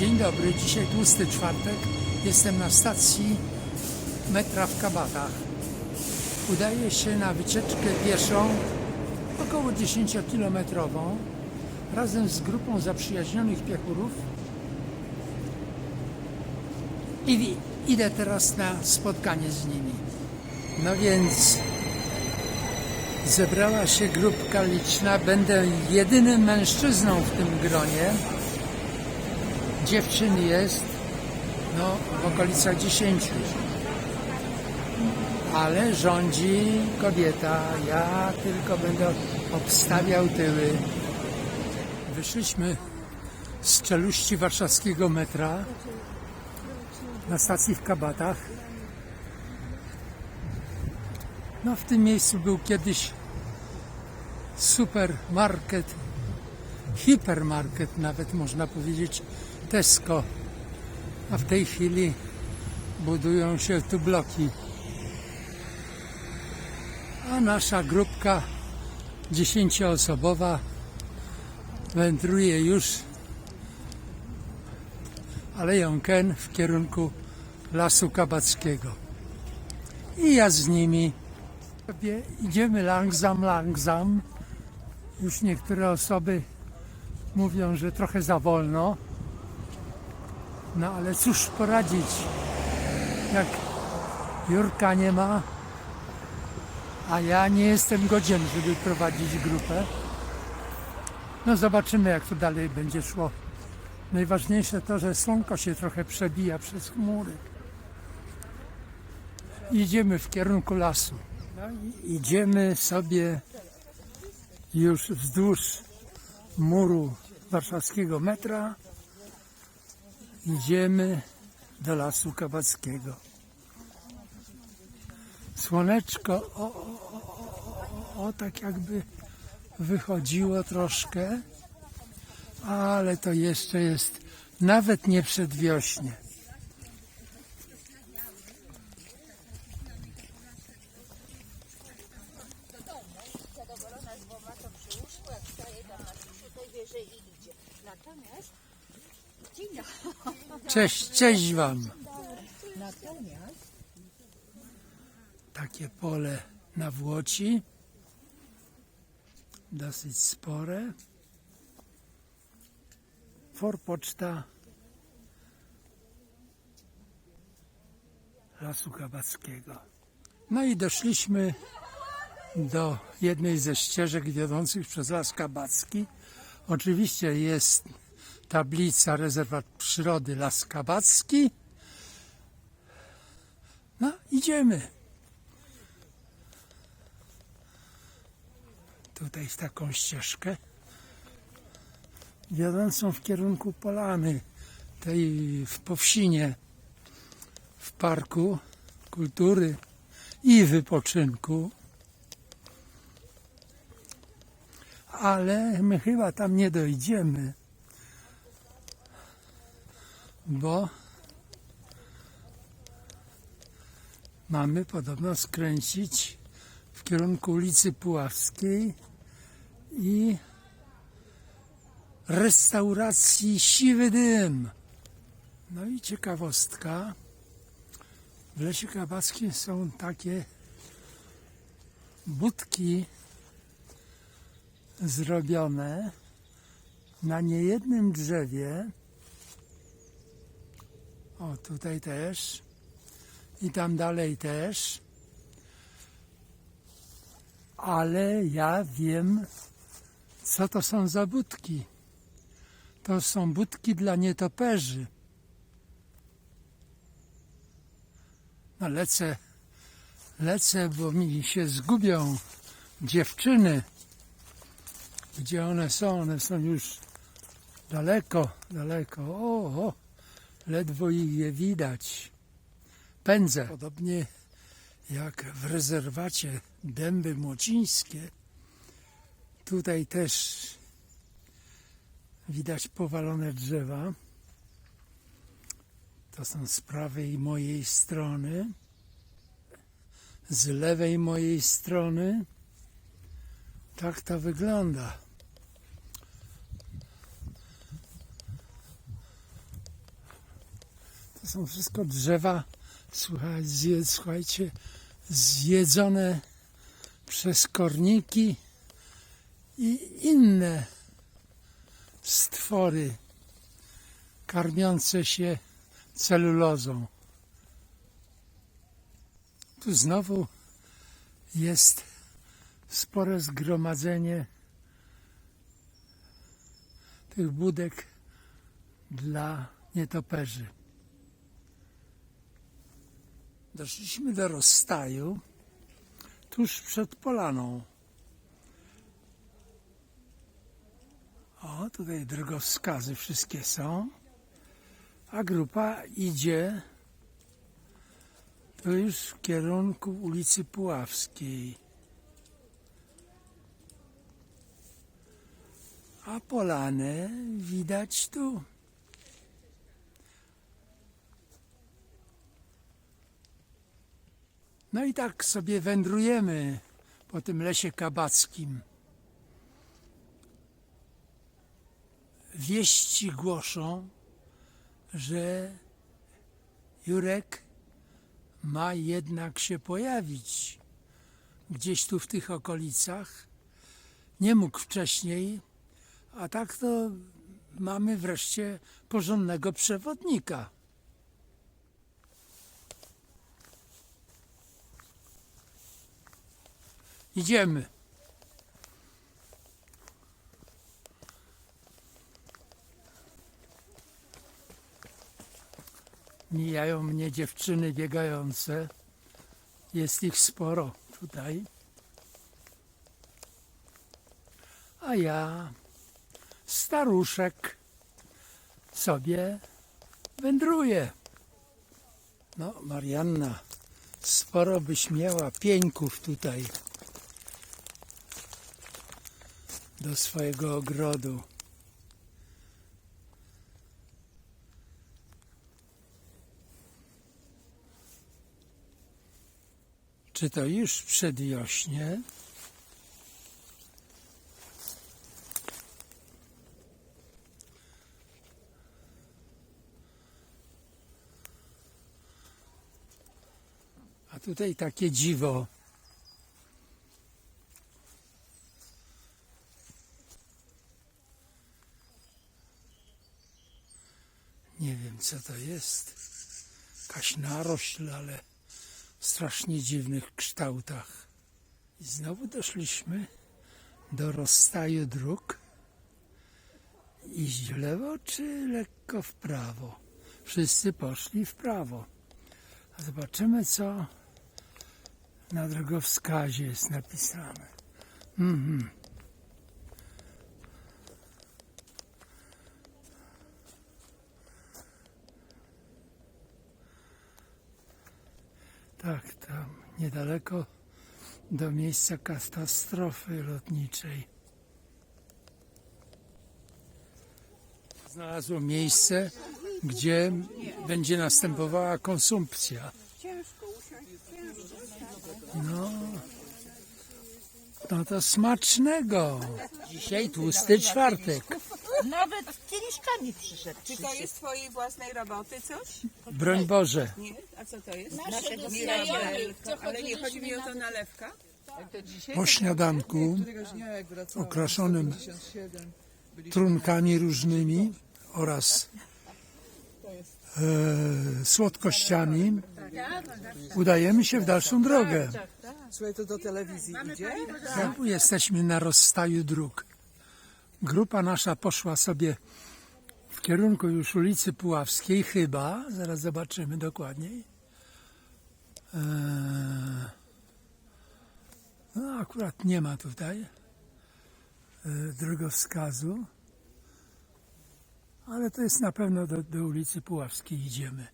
Dzień dobry, dzisiaj tłusty czwartek. Jestem na stacji metra w Kabatach. Udaję się na wycieczkę pieszą, około 10-kilometrową, razem z grupą zaprzyjaźnionych piechurów. I idę teraz na spotkanie z nimi. No więc zebrała się grupka liczna. Będę jedynym mężczyzną w tym gronie dziewczyn jest no, w okolicach 10. Ale rządzi kobieta. Ja tylko będę obstawiał tyły. Wyszliśmy z czeluści warszawskiego metra na stacji w Kabatach. No w tym miejscu był kiedyś supermarket, hipermarket nawet można powiedzieć, Tesco. A w tej chwili budują się tu bloki. A nasza grupka dziesięcioosobowa wędruje już Aleją Ken w kierunku Lasu Kabackiego. I ja z nimi idziemy langsam, langsam. Już niektóre osoby mówią, że trochę za wolno. No ale cóż poradzić, jak Jurka nie ma, a ja nie jestem godzien, żeby prowadzić grupę. No zobaczymy, jak to dalej będzie szło. Najważniejsze to, że słonko się trochę przebija przez chmury. Idziemy w kierunku lasu. No idziemy sobie już wzdłuż muru warszawskiego metra. Idziemy do lasu kabackiego. Słoneczko o, o, o, o, tak jakby wychodziło troszkę, ale to jeszcze jest nawet nie przedwiośnie. zadowolona z dwoma to przy łóżku, jak staje tam na siusiu, to wyżej i idzie. Natomiast, dzień dobry. Cześć, cześć Wam. Takie pole na Włoci. Dosyć spore. Forpoczta Lasu Kabackiego. No i doszliśmy do jednej ze ścieżek wiodących przez Las Kabacki. Oczywiście jest tablica rezerwat przyrody Las Kabacki. No, idziemy. Tutaj w taką ścieżkę wiodącą w kierunku Polany, tej w Powsinie, w Parku Kultury i Wypoczynku. Ale my chyba tam nie dojdziemy, bo mamy podobno skręcić w kierunku ulicy Puławskiej i restauracji Siwy Dym. No i ciekawostka. W Lesie Kabackim są takie budki zrobione na niejednym drzewie. O, tutaj też. I tam dalej też. Ale ja wiem, co to są za budki. To są budki dla nietoperzy. No lecę, lecę, bo mi się zgubią dziewczyny. Gdzie one są? One są już daleko, daleko. O, o ledwo ich je widać. Pędzę. Podobnie jak w rezerwacie Dęby Młocińskie. Tutaj też widać powalone drzewa. To są z prawej mojej strony. Z lewej mojej strony. Tak to wygląda. Są wszystko drzewa, słuchajcie, zjedzone przez korniki i inne stwory karmiące się celulozą. Tu znowu jest spore zgromadzenie tych budek dla nietoperzy. Doszliśmy do rozstaju tuż przed polaną. O, tutaj drogowskazy wszystkie są, a grupa idzie tu już w kierunku ulicy Puławskiej. A polanę widać tu. No i tak sobie wędrujemy po tym lesie kabackim. Wieści głoszą, że Jurek ma jednak się pojawić gdzieś tu w tych okolicach. Nie mógł wcześniej, a tak to mamy wreszcie porządnego przewodnika. Idziemy. Mijają mnie dziewczyny biegające. Jest ich sporo tutaj. A ja, staruszek, sobie wędruję. No, Marianna, sporo byś miała pieńków tutaj do swojego ogrodu. Czy to już przedwiośnie? A tutaj takie dziwo. Nie wiem co to jest. Jakaś narośl, ale w strasznie dziwnych kształtach. I znowu doszliśmy do rozstaju dróg. Iść w lewo czy lekko w prawo? Wszyscy poszli w prawo. A zobaczymy, co na drogowskazie jest napisane. Mhm. Tak, tam niedaleko do miejsca katastrofy lotniczej. Znalazło miejsce, gdzie będzie następowała konsumpcja. No, no to smacznego. Dzisiaj tłusty czwartek. Nawet kieliszkami przyszedł. Czy to jest twojej własnej roboty coś? Broń Boże. Nie? A co to jest? Naszego Mirabelko. Ale nie chodzi mi o to nalewka? Po śniadanku okraszonym trunkami różnymi oraz e, słodkościami udajemy się w dalszą drogę. Słuchaj, to do telewizji idzie? Jesteśmy na rozstaju dróg. Grupa nasza poszła sobie w kierunku już ulicy Puławskiej, chyba, zaraz zobaczymy dokładniej. Eee, no, akurat nie ma tutaj e, drogowskazu, ale to jest na pewno do, do ulicy Puławskiej idziemy.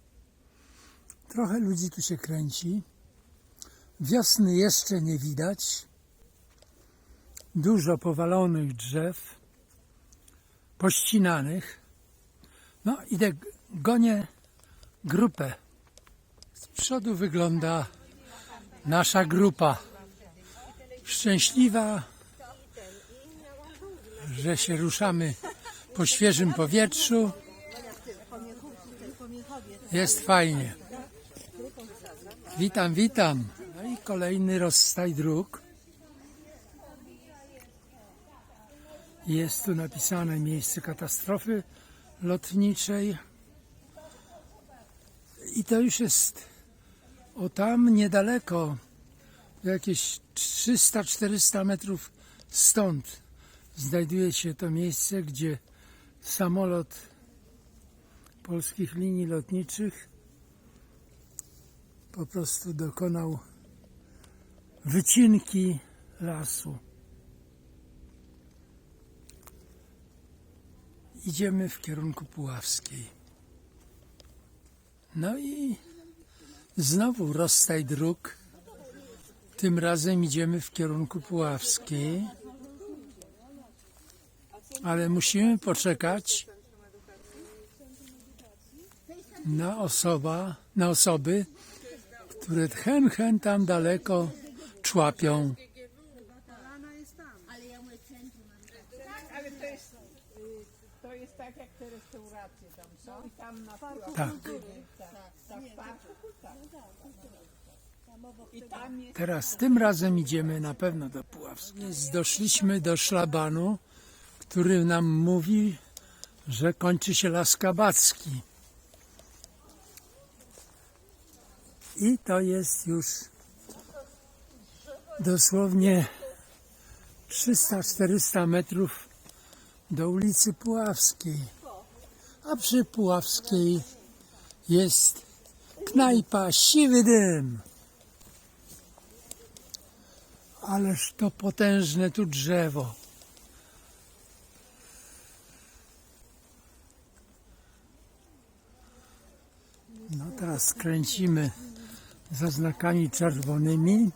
Trochę ludzi tu się kręci. Wiosny jeszcze nie widać. Dużo powalonych drzew, pościnanych. No, idę, gonię grupę. Z przodu wygląda nasza grupa. Szczęśliwa, że się ruszamy po świeżym powietrzu. Jest fajnie. Witam, witam. No i kolejny rozstaj dróg. Jest tu napisane miejsce katastrofy lotniczej. I to już jest o tam niedaleko, jakieś 300-400 metrów stąd znajduje się to miejsce, gdzie samolot polskich linii lotniczych po prostu dokonał wycinki lasu. Idziemy w kierunku Puławskiej. No i znowu rozstaj dróg. Tym razem idziemy w kierunku Puławskiej. Ale musimy poczekać na osoba, na osoby, które hen, hen tam daleko człapią. Ale to jest, y, to jest tak jak te restauracje tam są i tam na. Tak. Tak, w parku, tak. I tam jest Teraz tym razem idziemy na pewno do Puławskiej. Doszliśmy do szlabanu, który nam mówi, że kończy się Las Kabacki. I to jest już dosłownie 300-400 metrów do ulicy Puławskiej. A przy Puławskiej jest knajpa Siwy Dym. Ależ to potężne tu drzewo. No teraz skręcimy za znakami czerwonymi.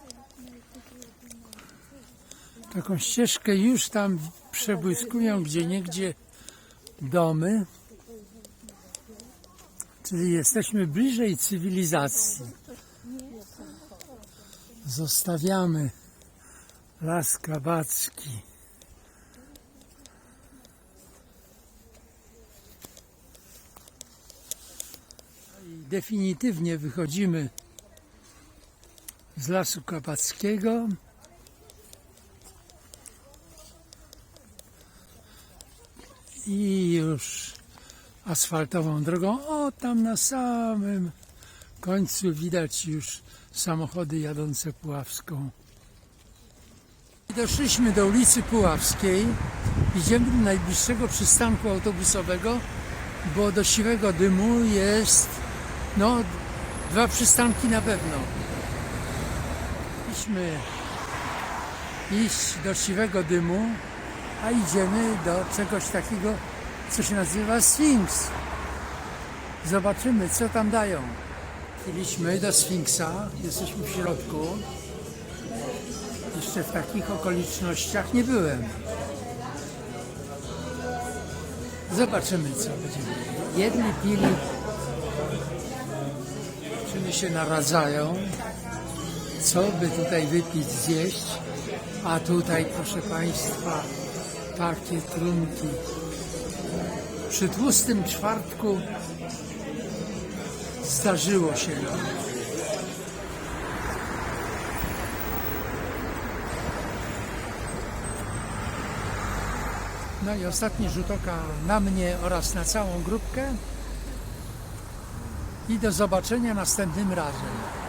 Taką ścieżkę już tam przebłyskują gdzie niegdzie domy. Czyli jesteśmy bliżej cywilizacji. Zostawiamy Las Kabacki. Definitywnie wychodzimy z Lasu Kabackiego. I już asfaltową drogą. O, tam na samym końcu widać już samochody jadące Puławską. Doszliśmy do ulicy Puławskiej. Idziemy do najbliższego przystanku autobusowego, bo do Siwego Dymu jest no dwa przystanki na pewno. Mieliśmy iść do Siwego Dymu, a idziemy do czegoś takiego, co się nazywa Sphinx. Zobaczymy, co tam dają. Chcieliśmy do Sfinksa, jesteśmy w środku. Jeszcze w takich okolicznościach nie byłem. Zobaczymy, co będzie. Jedni pili, czyny się naradzają, co by tutaj wypić, zjeść, a tutaj, proszę Państwa, takie trunki. Przy tłustym czwartku zdarzyło się. No i ostatni rzut oka na mnie oraz na całą grupkę. I do zobaczenia następnym razem.